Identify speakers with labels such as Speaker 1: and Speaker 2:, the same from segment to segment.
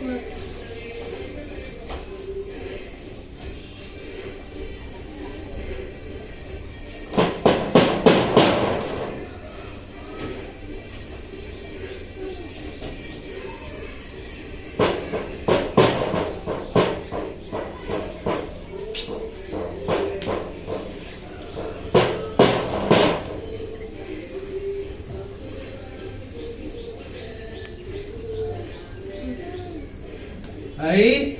Speaker 1: Christmas. అయ్యి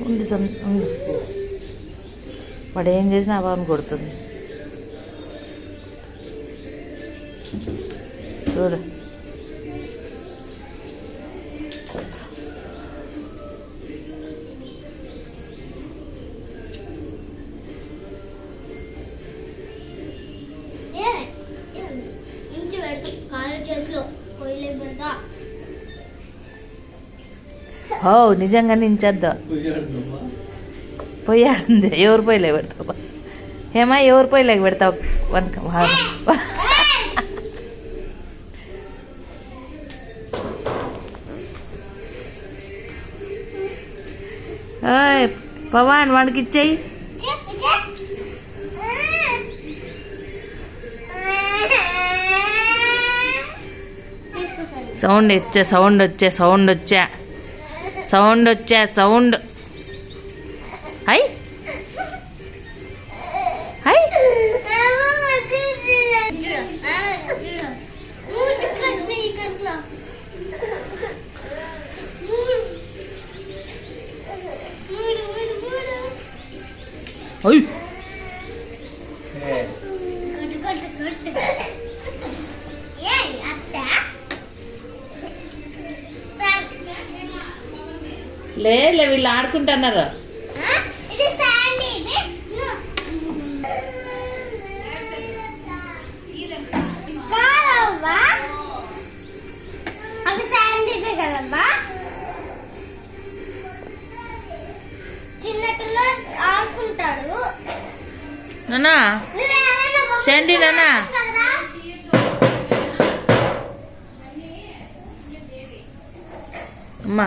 Speaker 2: ఉండి సం- వాడు ఏం చేసినా అభావం కొడుతుంది. చూడు.
Speaker 3: పొయ్యిలే
Speaker 2: ఓ నిజంగా నించద్దా? పోయాడుంది ఎవరు పోయిలే పెడతావు? ఏమా ఎవరు పోయిలేక పెడతావు? వన్ ఓయ్ పవన్ వాడికి ఇచ్చేయి. సౌండ్ వచ్చే సౌండ్ వచ్చే సౌండ్ వచ్చా. సౌండ్ వచ్చా సౌండ్. హై. హై. అయ్
Speaker 3: చిన్న పిల్లలు ఆడుకుంటాడు.
Speaker 2: నానా? శాండీ నానా? అమ్మా.